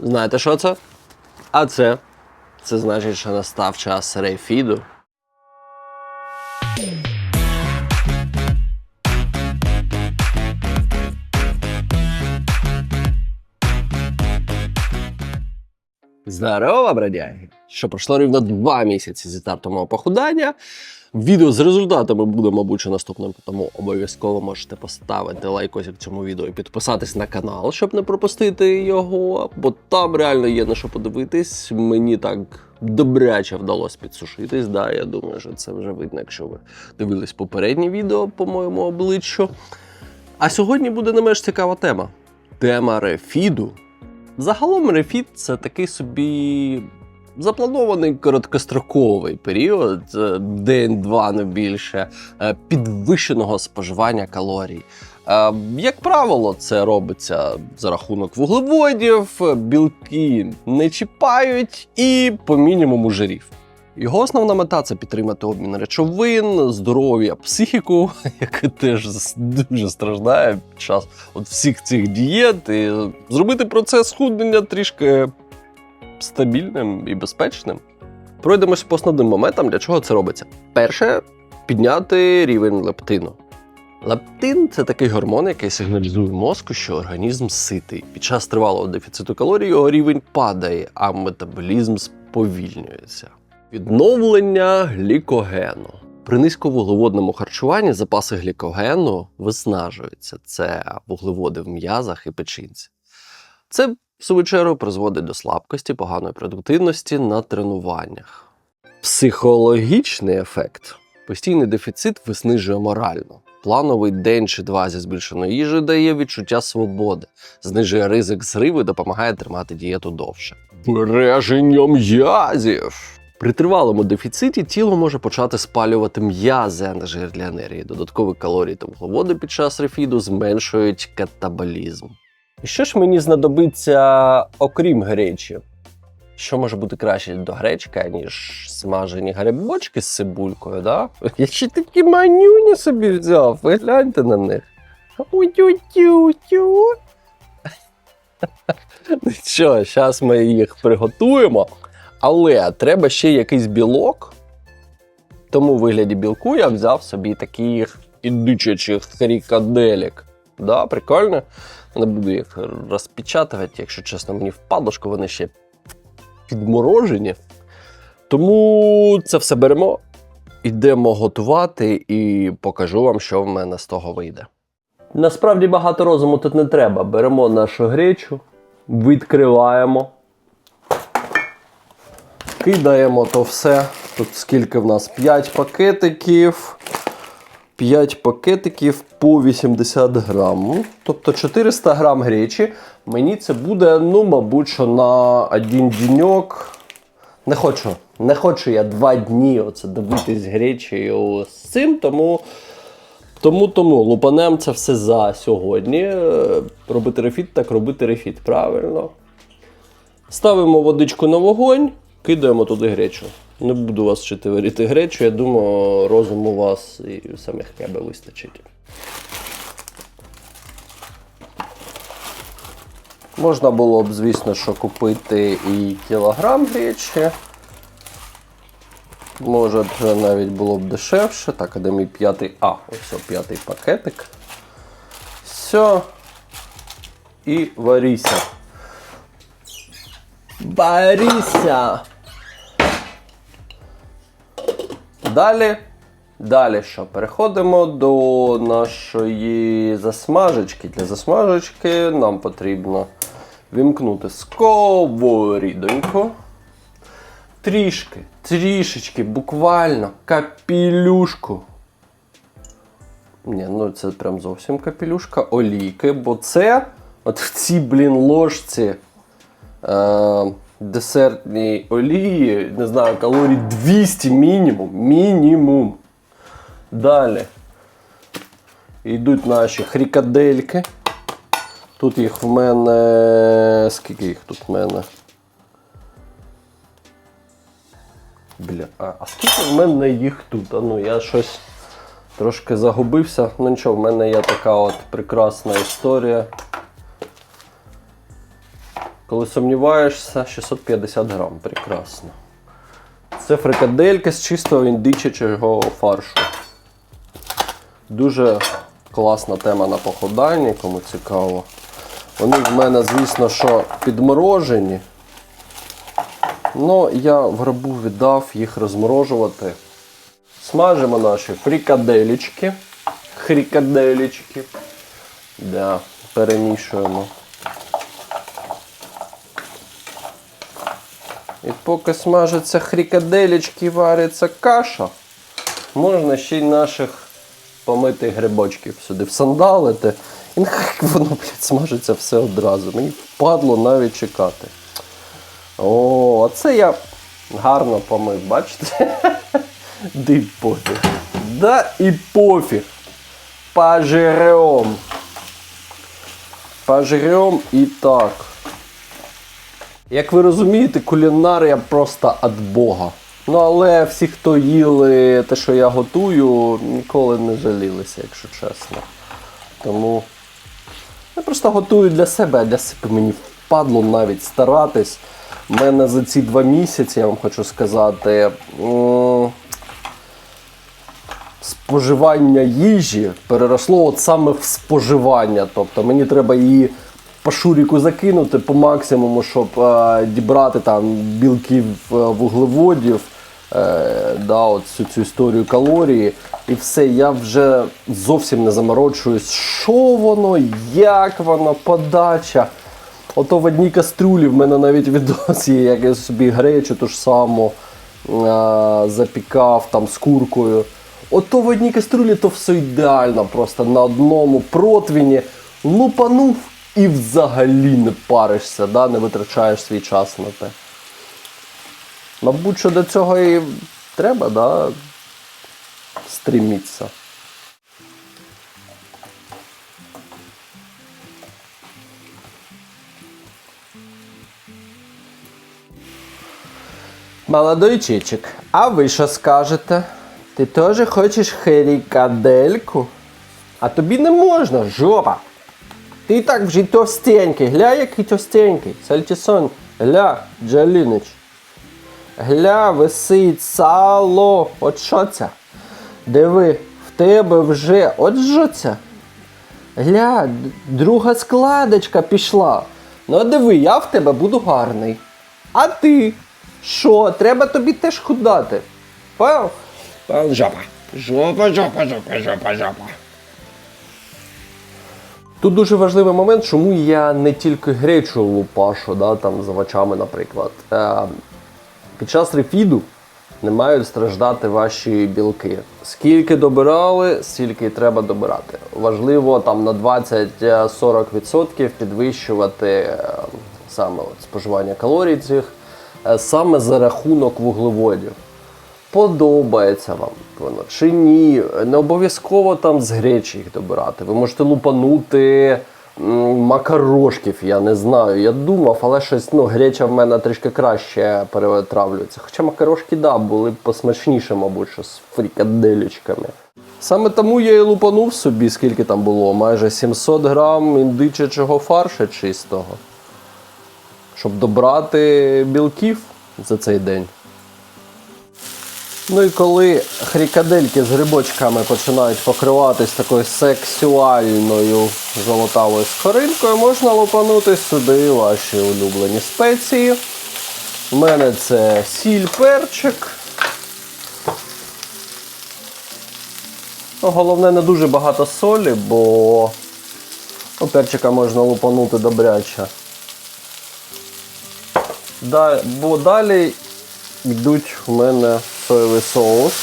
Знаєте, що це? А це? Це значить, що настав час рейфіду. Здорово, бродяги! Що пройшло рівно два місяці зі старту мого похудання. Відео з результатами буде, мабуть, що наступним, тому обов'язково можете поставити лайкосик цьому відео і підписатись на канал, щоб не пропустити його, бо там реально є на що подивитись. Мені так добряче вдалося підсушитись. Да, я думаю, що це вже видно, якщо ви дивились попереднє відео по моєму обличчю. А сьогодні буде не менш цікава тема: тема рефіду. Загалом рефіт це такий собі запланований короткостроковий період, е, день-два не більше, е, підвищеного споживання калорій. Е, Як правило, це робиться за рахунок вуглеводів, білки не чіпають і по мінімуму жирів. Його основна мета це підтримати обмін речовин, здоров'я, психіку, яка теж дуже страждає під час от всіх цих дієт, і зробити процес схуднення трішки стабільним і безпечним. Пройдемось по основним моментам, для чого це робиться. Перше підняти рівень лептину. Лептин це такий гормон, який сигналізує мозку, що організм ситий. Під час тривалого дефіциту калорій його рівень падає, а метаболізм сповільнюється. Відновлення глікогену. При низьковуглеводному харчуванні запаси глікогену виснажуються. Це вуглеводи в м'язах і печінці. Це, в свою чергу, призводить до слабкості, поганої продуктивності на тренуваннях. Психологічний ефект. Постійний дефіцит виснижує морально. Плановий день чи два зі збільшеної їжі дає відчуття свободи, знижує ризик зриву і допомагає тримати дієту довше. Береження м'язів. При тривалому дефіциті тіло може почати спалювати м'язи, а не жир для енергії. Додаткові калорії та вуглеводи під час рефіду зменшують катаболізм. Що ж мені знадобиться, окрім гречі? Що може бути краще до гречки, ніж смажені грибочки з цибулькою, да? Я ще такі манюні собі взяв, ви гляньте на них. Ой-тю-тю-тю. Ну що, зараз ми їх приготуємо. Але треба ще якийсь білок. Тому у вигляді білку я взяв собі таких індичачих фрікаделек. Да, прикольно. Не буду їх розпечатувати, якщо чесно, мені в падушку вони ще підморожені. Тому це все беремо, йдемо готувати і покажу вам, що в мене з того вийде. Насправді багато розуму тут не треба. Беремо нашу гречу, відкриваємо, кидаємо то все. Тут скільки в нас? 5 пакетиків. 5 пакетиків по 80 грам. Тобто 400 грам гречі. Мені це буде, ну, мабуть, що на один діньок. Не хочу. Не хочу я два дні оце добитись гречею з цим, тому. Тому тому лупанем це все за сьогодні. Е, Робити рефіт, так робити рефіт, правильно. Ставимо водичку на вогонь, кидаємо туди гречу. Не буду вас вчити варити гречу, я думаю, розуму у вас і самих тебе вистачить. Можна було б, звісно, що купити і кілограм гречі. Може, вже навіть було б дешевше. Так, а де мій п'ятий. А, ось п'ятий пакетик. Все. І варіся. Варіся. Далі. Далі що? Переходимо до нашої засмажечки. Для засмажечки нам потрібно вімкнути сковорідоньку. Трішки, трішечки, буквально капілюшку. Ні, ну це прям зовсім капілюшка олійки, бо це от в цій, блін, ложці е, десертній олії, не знаю, калорій 200 мінімум. Мінімум. Далі йдуть наші хрікадельки. Тут їх в мене. Скільки їх тут в мене? Бля, а, а скільки в мене їх тут? А ну я щось трошки загубився. Ну нічого, в мене є така от прекрасна історія. Коли сумніваєшся, 650 грам. Прекрасно. Це фрикадельки з чистого індичачого фаршу. Дуже класна тема на походанні, кому цікаво. Вони в мене, звісно, що підморожені. Ну, я в гробу віддав їх розморожувати. Смажимо наші фрикаделічки. Хрікаделічки. Да, перемішуємо. Поки смажаться хрікаделічки, вариться каша, можна ще й наших помитих грибочків сюди всандалити. І нехай воно, блядь, смажиться все одразу. Мені впадло навіть чекати. О, оце я гарно помив, бачите? І пофіг. Да і пофіг. Пожрем. Пожрем і так. Як ви розумієте, кулінарія просто від Бога. Ну, але всі, хто їли те, що я готую, ніколи не жалілися, якщо чесно. Тому я просто готую для себе, а для себе мені впадло навіть старатись. У мене за ці два місяці, я вам хочу сказати, споживання їжі переросло от саме в споживання. Тобто мені треба її по шуріку закинути по максимуму, щоб е, дібрати там білків е, вуглеводів, е, да, от всю цю історію калорії. І все, я вже зовсім не заморочуюсь, що воно, як воно, подача. Ото в одній каструлі в мене навіть відос є, як я собі гречу ту ж саму е, запікав там з куркою. Ото в одній каструлі то все ідеально, просто на одному противні лупанув і взагалі не паришся, да? не витрачаєш свій час на те. Мабуть, що до цього і треба, да? стрімітися. Молодой чичик, а ви що скажете? Ти теж хочеш херікадельку? А тобі не можна, жопа. Ти і так вже товстенький. Гля, який товстенький. Сальтісон, гля, Джалінич. Гля, висить сало. От що це? Диви, в тебе вже от що це? Гля, друга складочка пішла. Ну диви, я в тебе буду гарний. А ти? Що, треба тобі теж худати? Пав? Пав жопа. Жопа, жопа, жопа, жопа, жопа. Тут дуже важливий момент, чому я не тільки гречу лупашу, да, там, з овочами, наприклад. Е, під час рефіду не мають страждати ваші білки. Скільки добирали, стільки й треба добирати. Важливо там на 20-40% підвищувати е, саме от, споживання калорій цих, е, саме за рахунок вуглеводів. Подобається вам воно чи ні. Не обов'язково там з гречі їх добирати. Ви можете лупанути макарошків, я не знаю. Я думав, але щось ну, греча в мене трішки краще перетравлюється. Хоча макарошки, да, були посмачніше, мабуть, що з фрікаделічками. Саме тому я і лупанув собі, скільки там було, майже 700 грам індичачого фарша чистого, щоб добрати білків за цей день. Ну і коли хрікадельки з грибочками починають покриватись такою сексуальною золотавою скоринкою, можна лопанути сюди ваші улюблені спеції. У мене це сіль, перчик. Ну, головне, не дуже багато солі, бо ну, перчика можна лупанути добряче. Бо далі йдуть у мене соєвий соус.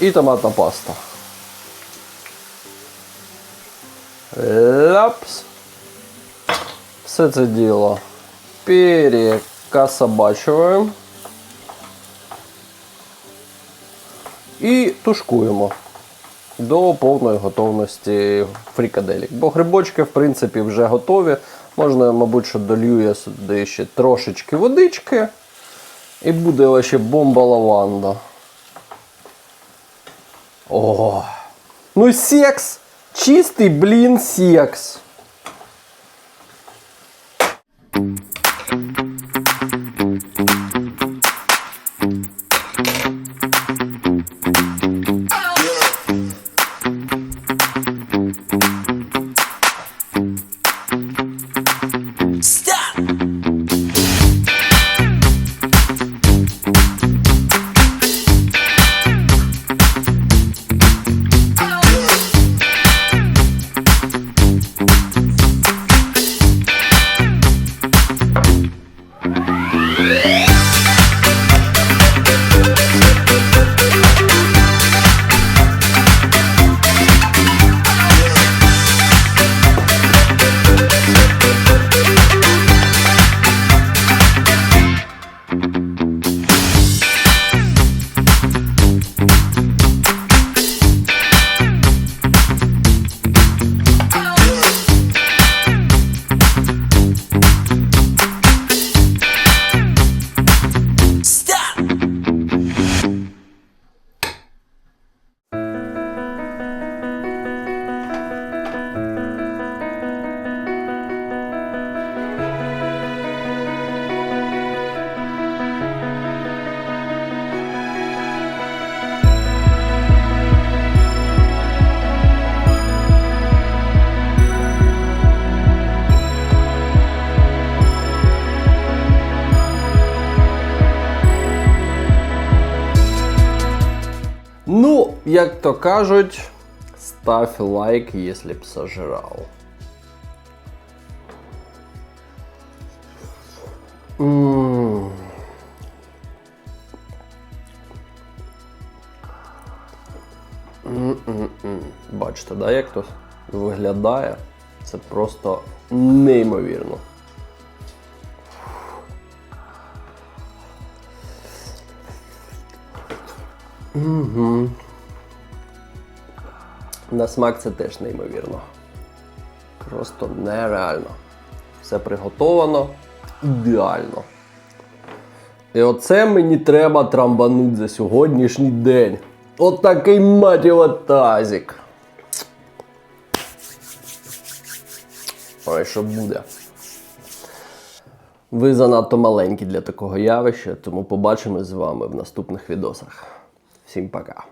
І томатна паста. Ляпс. Все це діло перекасабачуємо. І тушкуємо до повної готовності фрікаделік. Бо грибочки, в принципі, вже готові. Можна, мабуть, що долью я сюди ще трошечки водички. І буде ще бомба лаванда. О! Ну секс! Чистий блін секс. Як то кажуть, став лайк, якщо б. М-м-м. Бачите, да, як то виглядає? Це просто неймовірно. На смак це теж неймовірно. Просто нереально. Все приготовано ідеально. І оце мені треба трамбануть за сьогоднішній день. От такий мать тазик. Ой, що буде. Ви занадто маленькі для такого явища, тому побачимось з вами в наступних відосах. Всім пока.